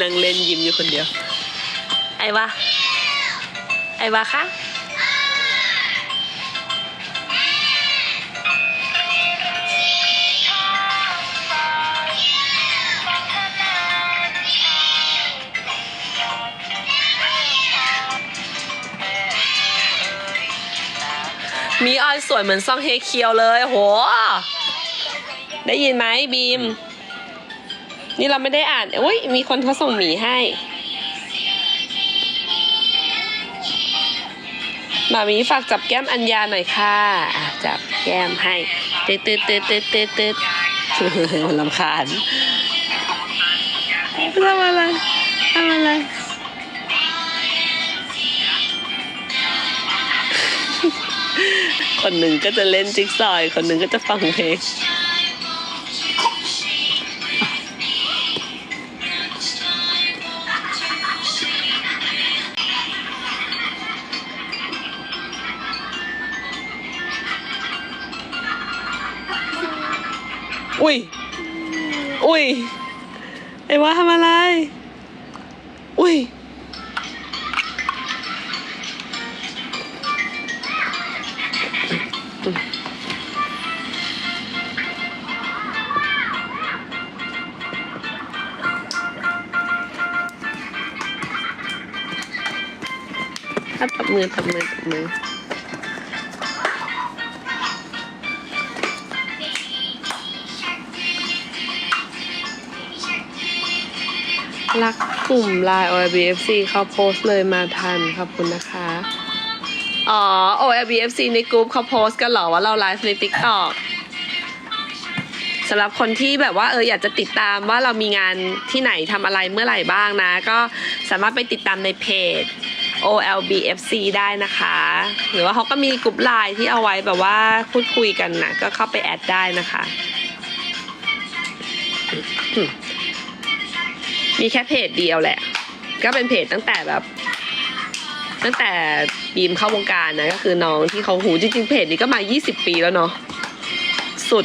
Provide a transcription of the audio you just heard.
นั่งเล่นยิ้มอยู่คนเดียว ไอ้วะไอ้วะคะมีออยสวยเหมือนซองเฮเคียวเลย โห ได้ยินไหมบีม นี่เราไม่ได้อ่านอุ้ยมีคนเขาส่งหมีให้ มามีฝากจับแก้มอัญญาหน่อยค่ะะจับแก้มให้ตืดตืดตืดตืดตืดตืดลำคาญทำอะไรทำอะไรคนหนึ่งก็จะเล่นจิ๊กซอว์อีกคนหนึ่งก็จะฟังเพลง อุ้ย อุ้ย ไอ้ว่าทำอะไร อุ้ย ถ้าตบมือตบมือตบมือ รักกลุ่มไลน์ OLBFC เขาโพสต์เลยมาทันขอบคุณนะคะ อ๋อ OLBFC ในกลุ่มเขาโพสต์กันเหรอว่าเราไลฟ์ใน TikTok สำหรับคนที่แบบว่าเอออยากจะติดตามว่าเรามีงานที่ไหนทำอะไรเมื่อไหร่บ้างนะ ก็สามารถไปติดตามในเพจ OLBFC ได้นะคะ หรือว่าเขาก็มีกลุ่มไลน์ที่เอาไว้แบบว่าพูดคุยกันนะก็เข้าไปแอดได้นะคะ มีแค่เพจเดียวแหละ ก็เป็นเพจตั้งแต่แบบ ตั้งแต่บีมเข้าวงการนะก็คือน้องที่เขาหูจริงๆเพจนี้ก็มา 20 ปีแล้วเนาะสุด